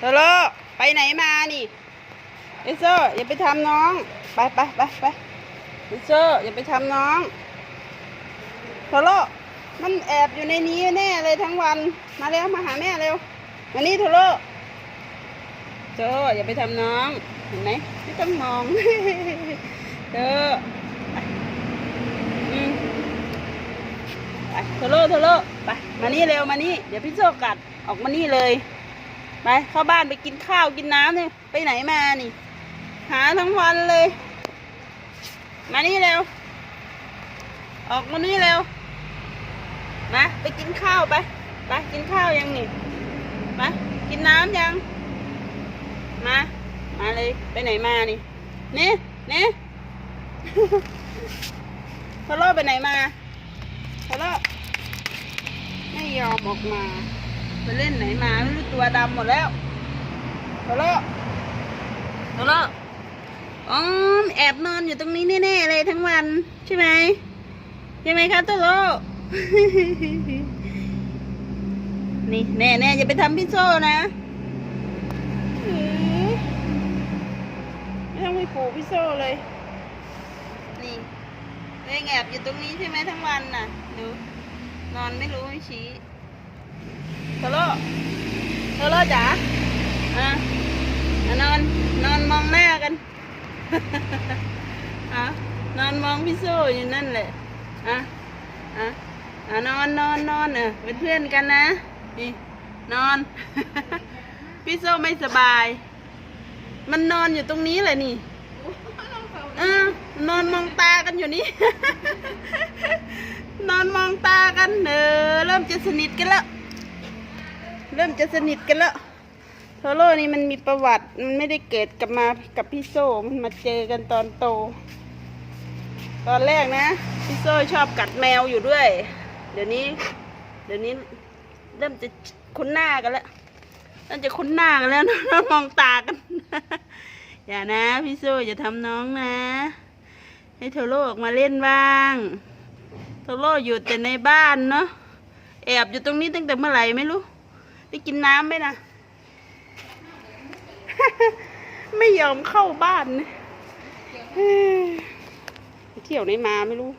โทโลไปไหนมานี่เอโซอย่าไปทำน้อง ไปไปไปไปเอโซอย่าไปทำน้องโทโลมันแอบอยู่ในนี้แน่เลยทั้งวัน มาเร็วมาหาแม่เร็วมานี่โทโลโจอย่าไปทำน้องเห็นไหมไม่ต้องมองเธอไปโทโลโทโลไปมานี่เร็วมานี่เดี๋ยวพี่โซกัดออกมานี่เลย ไปเข้าบ้านไปกินข้าวกินน้ำเนี่ยไปไหนมานี่ หาทั้งวันเลย มานี่เร็ว ออกมานี่เร็วมาไปกินข้าวไปไปกินข้าวยังนี่มากินน้ำยัง มา มาเลยไปไหนมานี่นี่นี่พอลโลไปไหนมาพอลโลไม่ยอมออกมา ไปเล่นไหนมาไม่รู้ตัวดำหมดแล้วพอลโลพอลโลอ๋อแอบนอนอยู่ตรงนี้แน่ๆเลยทั้งวัน ใช่ไหมใช่ไหมคะตัวโลนี่แน่ๆอย่าไปทำพี่โซ่นะอื้อไม่ต้องไปผูกพี่โซ่เลย นี่เลยแอบอยู่ตรงนี้ใช่ไหมทั้งวันน่ะดูนอนไม่รู้ไม่ชี้ โทโลโทโลจ๋าอะอะนอนนอนมองหน้ากันอะนอนมองพี่โซ่อยู่นั่นแหละอะอะอะนอนนอนนอนเออเป็นเพื่อนกันนะนี่นอน พี่โซ่ไม่สบาย มันนอนอยู่ตรงนี้เลยนี่เออนอนมองตากันอยู่นี่ นอนมองตากันเออเริ่มจะสนิทกันแล้ว ริ่มจะสนิทกันแล้วโทโร่นี่มันมีประวัติ มันไม่ได้เกิดกับมากับพี่โซ่มันมาเจอกันตอนโต ตอนแรกนะ พี่โซ่ชอบกัดแมวอยู่ด้วย เดี๋ยวนี้ เดี๋ยวนี้เริ่มจะคุ้นหน้ากันแล้วเริ่มจะคุ้นหน้ากันแล้วนอนมองตากัน อย่านะพี่โซ่อย่าทำน้องนะ ให้โทโร่ออกมาเล่นบ้างโทโร่อยู่แต่ในบ้านเนาะแอบอยู่ตรงนี้ตั้งแต่เมื่อไหร่ไม่รู้ ได้กินน้ำไหมนะ ไม่ยอมเข้าบ้านนะเฮ้ยไปเที่ยวไหนมาไม่รู้